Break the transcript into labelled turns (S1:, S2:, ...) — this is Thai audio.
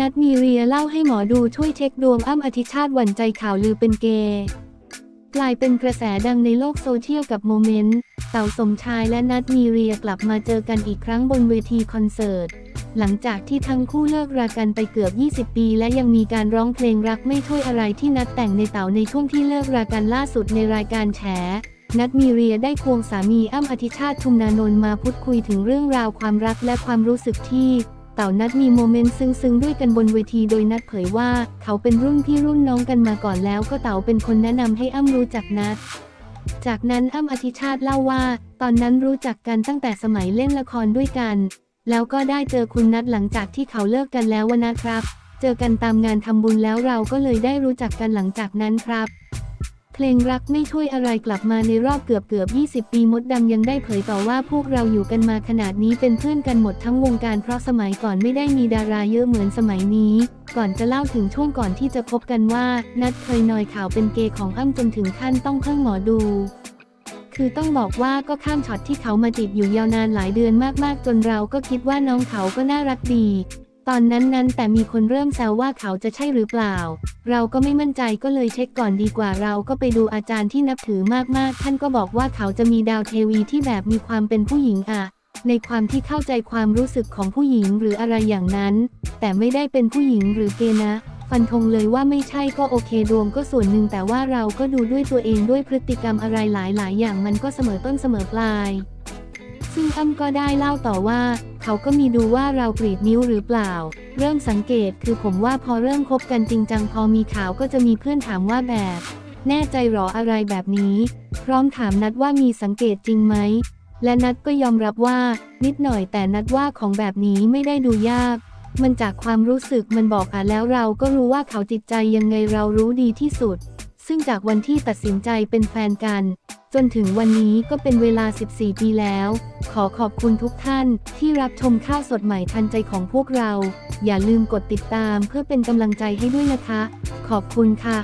S1: นัดมีเรียเล่าให้หมอดูช่วยเช็คดวงอ้ำอธิชาติหวั่นใจข่าวลือเป็นเกย์กลายเป็นกระแสดังในโลกโซเชียลกับโมเมนต์เต่าสมชายและนัดมีเรียกลับมาเจอกันอีกครั้งบนเวทีคอนเสิร์ต หลังจากที่ทั้งคู่เลิกรากันไปเกือบ 20 ปี และยังมีการร้องเพลงรักไม่ถ้วยอะไรที่นัดแต่งในเต่าในช่วงที่เลิกรากันล่าสุดในรายการแฉนัดมีเรียได้ควงสามีอ้ำอธิชาติทุมนานนท์มาพูดคุยถึงเรื่องราวความรักและความรู้สึกที่ เต่านัดมีโมเมนต์ซึ้งๆด้วยกันบนเวทีโดยนัดเผยว่า เขาเป็นรุ่นพี่รุ่นน้องกันมาก่อนแล้วก็เต่าเป็นคนแนะนำให้อ้ำรู้จักนัด จากนั้นอ้ำอธิชาติเล่าว่า ตอนนั้นรู้จักกันตั้งแต่สมัยเล่นละครด้วยกัน แล้วก็ได้เจอคุณนัดหลังจากที่เขาเลิกกันแล้ววนะครับ เจอกันตามงานทำบุญแล้วเราก็เลยได้รู้จักกันหลังจากนั้นครับ เพลงรักไม่ช่วยอะไรกลับมาในรอบเกือบเกือบ 20 ปีมดดำยังได้เผยต่อว่าพวกเราอยู่กันมาขนาดนี้เป็นเพื่อนกันหมดทั้งวงการเพราะสมัยก่อนไม่ได้มีดาราเยอะเหมือนสมัยนี้ ก่อนจะเล่าถึงช่วงก่อนที่จะพบกันว่า นัดเคยนอยข่าวเป็นเกย์ของอ้ำจนถึงขั้นต้องเพิ่งหมอดูคือต้องบอกว่าก็ข้ามช็อตที่เขามาจีบอยู่ยาวนานหลายเดือนมากๆ จนเราก็คิดว่าน้องเขาก็น่ารักดี ตอนนั้นนั้นแต่มีคนเริ่มแซวว่าเขาจะใช่หรือเปล่า เราก็ไม่มั่นใจก็เลยเช็คก่อนดีกว่าเราก็ไปดูอาจารย์ที่นับถือมากๆ ท่านก็บอกว่าเขาจะมีดาวเทวีที่แบบมีความเป็นผู้หญิงอะในความที่เข้าใจความรู้สึกของผู้หญิงหรืออะไรอย่างนั้น แต่ไม่ได้เป็นผู้หญิงหรือเกนะ ฟันธงเลยว่าไม่ใช่ก็โอเคดวงก็ส่วนหนึ่งแต่ว่าเราก็ดูด้วยตัวเองด้วยพฤติกรรมอะไรหลาย ๆ อย่างมันก็เสมอต้นเสมอปลาย ซึ่งอ้ำก็ได้เล่าต่อว่า เขาก็มีดูว่าเรากรีดนิ้วหรือเปล่า เริ่มสังเกตคือผมว่าพอเริ่มคบกันจริงจังพอมีข่าวก็จะมีเพื่อนถามว่าแบบ แน่ใจหรออะไรแบบนี้ พร้อมถามนัดว่ามีสังเกตจริงไหม และนัดก็ยอมรับว่า นิดหน่อยแต่นัดว่าของแบบนี้ไม่ได้ดูยาก มันจากความรู้สึกมันบอกอะแล้วเราก็รู้ว่าเขาจิตใจยังไงเรารู้ดีที่สุด ซึ่งจากวันที่ตัดสินใจเป็นแฟนกัน จนถึงวันนี้ก็เป็นเวลา 14 ปีแล้ว ขอขอบคุณทุกท่านที่รับชมข่าวสดใหม่ทันใจของพวกเรา อย่าลืมกดติดตามเพื่อเป็นกำลังใจให้ด้วยนะคะ ขอบคุณค่ะ